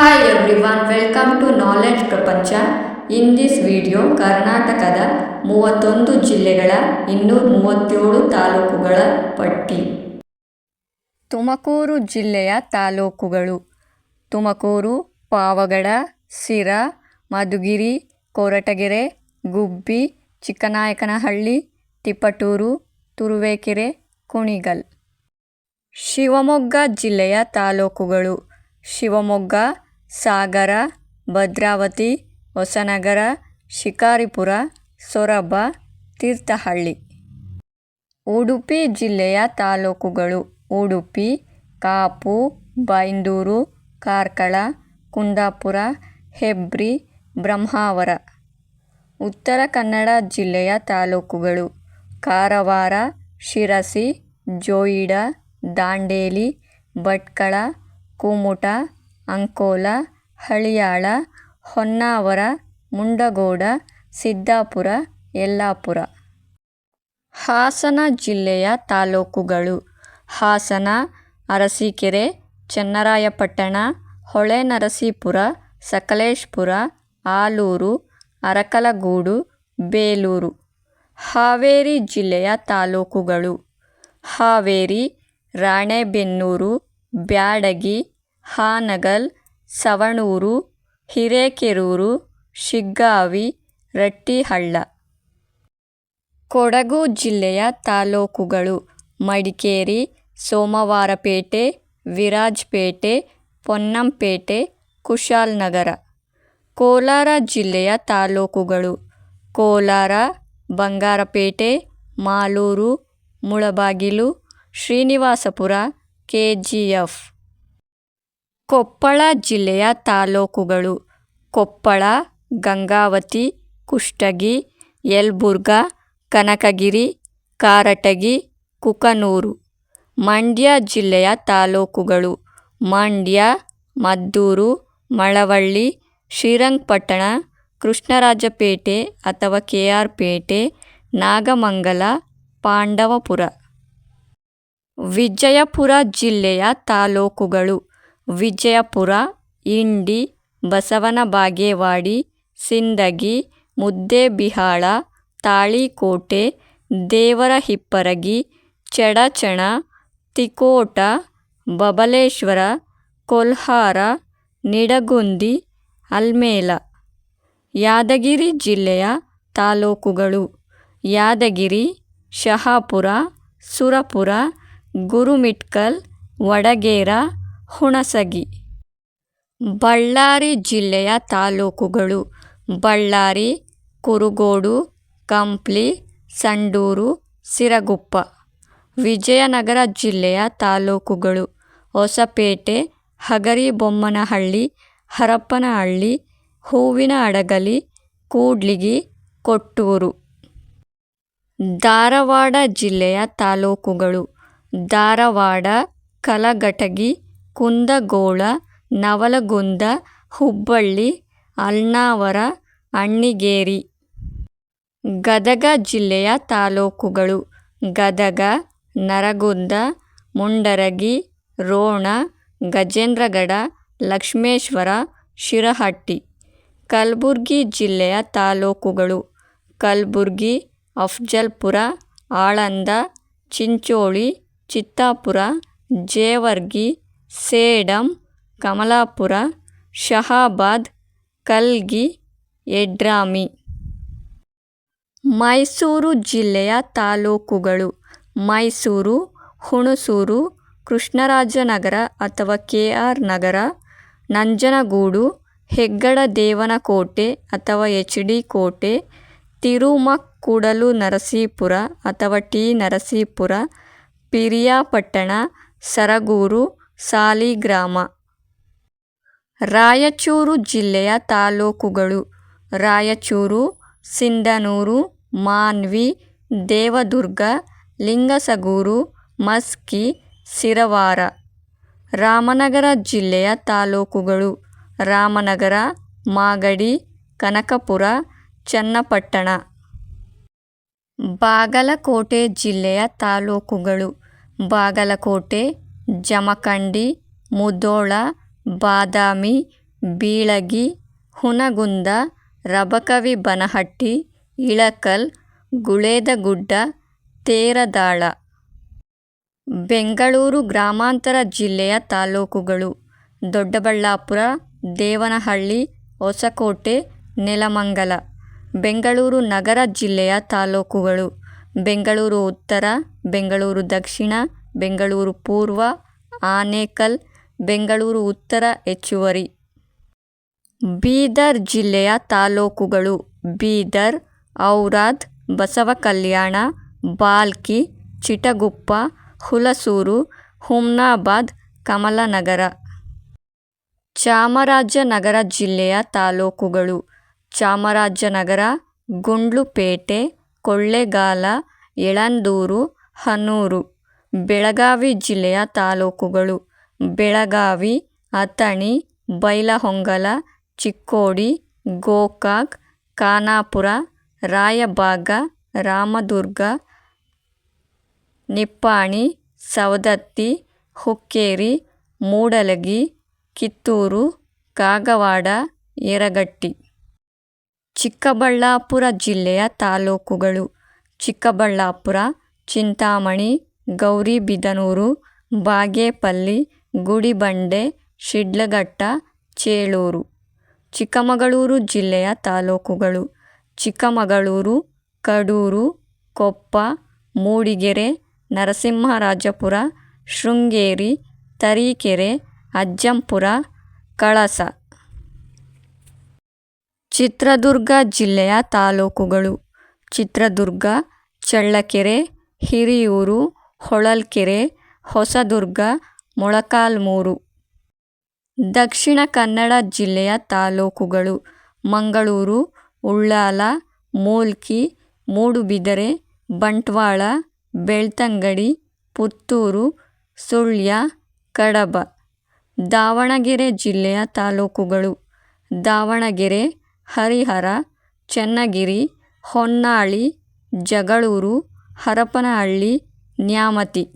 Hi everyone, welcome to Knowledge Prapancha in this video ಕರ್ನಾಟಕದ ಮೂವತ್ತೊಂದು ಜಿಲ್ಲೆಗಳ ಇನ್ನೂರ ಮೂವತ್ತೇಳು ತಾಲೂಕುಗಳ ಪಟ್ಟಿ. ತುಮಕೂರು ಜಿಲ್ಲೆಯ ತಾಲೂಕುಗಳು. ತುಮಕೂರು ಪಾವಗಡ ಸಿರ ಮಧುಗಿರಿ ಕೊರಟಗೆರೆ ಗುಬ್ಬಿ ಚಿಕ್ಕನಾಯಕನಹಳ್ಳಿ ತಿಪ್ಪಟೂರು ತುರುವೇಕೆರೆ ಕುಣಿಗಲ್. ಶಿವಮೊಗ್ಗ ಜಿಲ್ಲೆಯ ತಾಲೂಕುಗಳು. ಶಿವಮೊಗ್ಗ ಸಾಗರ, ಭದ್ರಾವತಿ, ಹೊಸನಗರ, ಶಿಕಾರಿಪುರ, ಸೊರಬ, ತೀರ್ಥಹಳ್ಳಿ. ಉಡುಪಿ ಜಿಲ್ಲೆಯ ತಾಲೂಕುಗಳು ಉಡುಪಿ, ಕಾಪು, ಬೈಂದೂರು, ಕಾರ್ಕಳ, ಕುಂದಾಪುರ, ಹೆಬ್ರಿ, ಬ್ರಹ್ಮಾವರ. ಉತ್ತರ ಕನ್ನಡ ಜಿಲ್ಲೆಯ ತಾಲೂಕುಗಳು ಕಾರವಾರ, ಶಿರಸಿ, ಜೋಯಿಡಾ, ದಾಂಡೇಲಿ, ಭಟ್ಕಳ, ಕುಮಟ ಅಂಕೋಲ, ಹಳಿಯಾಳ, ಹೊನ್ನಾವರ, ಮುಂಡಗೋಡ, ಸಿದ್ದಾಪುರ, ಯಲ್ಲಾಪುರ. ಹಾಸನ ಜಿಲ್ಲೆಯ ತಾಲೂಕುಗಳು ಹಾಸನ, ಅರಸೀಕೆರೆ, ಚನ್ನರಾಯಪಟ್ಟಣ, ಹೊಳೆನರಸೀಪುರ, ಸಕಲೇಶಪುರ, ಆಲೂರು, ಅರಕಲಗೂಡು, ಬೇಲೂರು. ಹಾವೇರಿ ಜಿಲ್ಲೆಯ ತಾಲೂಕುಗಳು ಹಾವೇರಿ, ರಾಣೆಬೆನ್ನೂರು, ಬ್ಯಾಡಗಿ ಹಾನಗಲ್, ಸವಣೂರು, ಹಿರೇಕೆರೂರು, ಶಿಗ್ಗಾವಿ, ರಟ್ಟಿಹಳ್ಳ. ಕೊಡಗು ಜಿಲ್ಲೆಯ ತಾಲೂಕುಗಳು ಮಡಿಕೇರಿ, ಸೋಮವಾರಪೇಟೆ, ವಿರಾಜ್ಪೇಟೆ, ಪೊನ್ನಂಪೇಟೆ, ಕುಶಾಲನಗರ. ಕೋಲಾರ ಜಿಲ್ಲೆಯ ತಾಲೂಕುಗಳು ಕೋಲಾರ, ಬಂಗಾರಪೇಟೆ, ಮಾಲೂರು, ಮುಳಬಾಗಿಲು, ಶ್ರೀನಿವಾಸಪುರ, ಕೆಜಿಎಫ್. ಕೊಪ್ಪಳ ಜಿಲ್ಲೆಯ ತಾಲೂಕುಗಳು ಕೊಪ್ಪಳ, ಗಂಗಾವತಿ, ಕುಷ್ಟಗಿ, ಯಲಬುರ್ಗಾ, ಕನಕಗಿರಿ, ಕಾರಟಗಿ, ಕುಕನೂರು. ಮಂಡ್ಯ ಜಿಲ್ಲೆಯ ತಾಲ್ಲೂಕುಗಳು ಮಂಡ್ಯ, ಮದ್ದೂರು, ಮಳವಳ್ಳಿ, ಶ್ರೀರಂಗಪಟ್ಟಣ, ಕೃಷ್ಣರಾಜಪೇಟೆ ಅಥವಾ ಕೆ ಆರ್ ಪೇಟೆ, ನಾಗಮಂಗಲ, ಪಾಂಡವಪುರ. ವಿಜಯಪುರ ಜಿಲ್ಲೆಯ ತಾಲೂಕುಗಳು ವಿಜಯಪುರ, ಇಂಡಿ ಬಸವನ ಬಾಗೇವಾಡಿ ಸಿಂದಗಿ, ಮುದ್ದೇಬಿಹಾಳ, ತಾಳಿಕೋಟೆ ದೇವರ ಹಿಪ್ಪರಗಿ ಚಡಚಣ, ತಿಕೋಟ, ಬಬಲೇಶ್ವರ, ಕೊಲ್ಹಾರ, ನಿಡಗುಂದಿ, ಅಲ್ಮೇಲ. ಯಾದಗಿರಿ ಜಿಲ್ಲೆಯ ತಾಲೂಕುಗಳು ಯಾದಗಿರಿ, ಶಹಾಪುರ, ಸುರಪುರ, ಗುರುಮಿಟ್ಕಲ್, ವಡಗೇರ ಹುಣಸಗಿ ಬಳ್ಳಾರಿ ಜಿಲ್ಲೆಯ ತಾಲೂಕುಗಳು ಬಳ್ಳಾರಿ, ಕುರುಗೋಡು, ಕಂಪ್ಲಿ, ಸಂಡೂರು, ಸಿರಗುಪ್ಪ. ವಿಜಯನಗರ ಜಿಲ್ಲೆಯ ತಾಲೂಕುಗಳು ಹೊಸಪೇಟೆ, ಹಗರಿಬೊಮ್ಮನಹಳ್ಳಿ, ಹರಪನಹಳ್ಳಿ ಹೂವಿನಹಡಗಲಿ ಕೂಡ್ಲಿಗಿ, ಕೊಟ್ಟೂರು. ಧಾರವಾಡ ಜಿಲ್ಲೆಯ ತಾಲೂಕುಗಳು ಧಾರವಾಡ, ಕಲಘಟಗಿ ಕುಂದಗೋಳ, ನವಲಗುಂದ, ಹುಬ್ಬಳ್ಳಿ ಅಳ್ನಾವರ ಅಣ್ಣಿಗೇರಿ. ಗದಗ ಜಿಲ್ಲೆಯ ತಾಲೂಕುಗಳು ಗದಗ, ನರಗುಂದ, ಮುಂಡರಗಿ, ರೋಣ, ಗಜೇಂದ್ರಗಡ, ಲಕ್ಷ್ಮೇಶ್ವರ, ಶಿರಹಟ್ಟಿ. ಕಲಬುರ್ಗಿ ಜಿಲ್ಲೆಯ ತಾಲೂಕುಗಳು ಕಲಬುರ್ಗಿ, ಅಫ್ಜಲ್ಪುರ, ಆಳಂದ, ಚಿಂಚೋಳಿ, ಚಿತ್ತಾಪುರ, ಜೇವರ್ಗಿ ಸೇಡಂ, ಕಮಲಾಪುರ, ಶಹಾಬಾದ್, ಕಲ್ಗಿ, ಎಡ್ರಾಮಿ. ಮೈಸೂರು ಜಿಲ್ಲೆಯ ತಾಲೂಕುಗಳು ಮೈಸೂರು, ಹುಣಸೂರು, ಕೃಷ್ಣರಾಜನಗರ ಅಥವಾ ಕೆ ಆರ್ ನಗರ, ನಂಜನಗೂಡು, ಹೆಗ್ಗಡ ದೇವನಕೋಟೆ ಅಥವಾ ಎಚ್ ಡಿ ಕೋಟೆ, ತಿರುಮಕ್ಕೂಡಲು ನರಸೀಪುರ ಅಥವಾ ಟಿ. ನರಸೀಪುರ, ಪಿರಿಯಾಪಟ್ಟಣ, ಸರಗೂರು ಸಾಲಿಗ್ರಾಮ. ರಾಯಚೂರು ಜಿಲ್ಲೆಯ ತಾಲೂಕುಗಳು ರಾಯಚೂರು, ಸಿಂಧನೂರು, ಮಾನ್ವಿ, ದೇವದುರ್ಗ, ಲಿಂಗಸಗೂರು, ಮಸ್ಕಿ ಸಿರವಾರ ರಾಮನಗರ ಜಿಲ್ಲೆಯ ತಾಲೂಕುಗಳು ರಾಮನಗರ, ಮಾಗಡಿ, ಕನಕಪುರ, ಚನ್ನಪಟ್ಟಣ. ಬಾಗಲಕೋಟೆ ಜಿಲ್ಲೆಯ ತಾಲೂಕುಗಳು ಬಾಗಲಕೋಟೆ ಜಮಖಂಡಿ ಮುಧೋಳ ಬಾದಾಮಿ, ಬೀಳಗಿ, ಹುನಗುಂದ, ರಬಕವಿ ಬನಹಟ್ಟಿ, ಇಳಕಲ್, ಗುಳೇದಗುಡ್ಡ, ತೇರದಾಳ. ಬೆಂಗಳೂರು ಗ್ರಾಮಾಂತರ ಜಿಲ್ಲೆಯ ತಾಲೂಕುಗಳು ದೊಡ್ಡಬಳ್ಳಾಪುರ, ದೇವನಹಳ್ಳಿ, ಹೊಸಕೋಟೆ, ನೆಲಮಂಗಲ. ಬೆಂಗಳೂರು ನಗರ ಜಿಲ್ಲೆಯ ತಾಲೂಕುಗಳು ಬೆಂಗಳೂರು ಉತ್ತರ, ಬೆಂಗಳೂರು ದಕ್ಷಿಣ ಬೆಂಗಳೂರು ಪೂರ್ವ, ಆನೇಕಲ್, ಬೆಂಗಳೂರು ಉತ್ತರ ಹೆಚ್ಚುವರಿ. ಬೀದರ್ ಜಿಲ್ಲೆಯ ತಾಲೂಕುಗಳು ಬೀದರ್, ಔರಾದ್, ಬಸವಕಲ್ಯಾಣ, ಬಾಲ್ಕಿ, ಚಿಟಗುಪ್ಪ, ಹುಲಸೂರು, ಹುಮ್ನಾಬಾದ್, ಕಮಲನಗರ. ಚಾಮರಾಜನಗರ ಜಿಲ್ಲೆಯ ತಾಲೂಕುಗಳು ಚಾಮರಾಜನಗರ, ಗುಂಡ್ಲುಪೇಟೆ, ಕೊಳ್ಳೇಗಾಲ ಎಳಂದೂರು ಹನೂರು. ಬೆಳಗಾವಿ ಜಿಲ್ಲೆಯ ತಾಲೂಕುಗಳು. ಬೆಳಗಾವಿ, ಅಥಣಿ, ಬೈಲಹೊಂಗಲ, ಚಿಕ್ಕೋಡಿ, ಗೋಕಾಕ್, ಖಾನಾಪುರ ರಾಯಬಾಗ ರಾಮದುರ್ಗ, ನಿಪ್ಪಾಣಿ, ಸವದತ್ತಿ, ಹುಕ್ಕೇರಿ, ಮೂಡಲಗಿ, ಕಿತ್ತೂರು, ಕಾಗವಾಡ, ಯರಗಟ್ಟಿ. ಚಿಕ್ಕಬಳ್ಳಾಪುರ ಜಿಲ್ಲೆಯ ತಾಲೂಕುಗಳು. ಚಿಕ್ಕಬಳ್ಳಾಪುರ, ಚಿಂತಾಮಣಿ ಗೌರಿಬಿದನೂರು ಬಾಗೇಪಲ್ಲಿ, ಗುಡಿಬಂಡೆ, ಶಿಡ್ಲಘಟ್ಟ, ಚೇಳೂರು. ಚಿಕ್ಕಮಗಳೂರು ಜಿಲ್ಲೆಯ ತಾಲೂಕುಗಳು. ಚಿಕ್ಕಮಗಳೂರು, ಕಡೂರು, ಕೊಪ್ಪ, ಮೂಡಿಗೆರೆ, ನರಸಿಂಹರಾಜಪುರ, ಶೃಂಗೇರಿ, ತರೀಕೆರೆ, ಅಜ್ಜಂಪುರ, ಕಳಸ. ಚಿತ್ರದುರ್ಗ ಜಿಲ್ಲೆಯ ತಾಲೂಕುಗಳು. ಚಿತ್ರದುರ್ಗ, ಚಳ್ಳಕೆರೆ, ಹಿರಿಯೂರು ಹೊಳಲ್ಕೆರೆ, ಹೊಸದುರ್ಗ, ಮೊಳಕಾಲ್ಮೂರು. ದಕ್ಷಿಣ ಕನ್ನಡ ಜಿಲ್ಲೆಯ ತಾಲೂಕುಗಳು ಮಂಗಳೂರು, ಉಳ್ಳಾಲ, ಮೂಲ್ಕಿ, ಮೂಡುಬಿದರೆ, ಬಂಟ್ವಾಳ, ಬೆಳ್ತಂಗಡಿ, ಪುತ್ತೂರು, ಸುಳ್ಯ, ಕಡಬ. ದಾವಣಗೆರೆ ಜಿಲ್ಲೆಯ ತಾಲೂಕುಗಳು ದಾವಣಗೆರೆ, ಹರಿಹರ, ಚನ್ನಗಿರಿ, ಹೊನ್ನಾಳಿ, ಜಗಳೂರು, ಹರಪನಹಳ್ಳಿ న్యామతి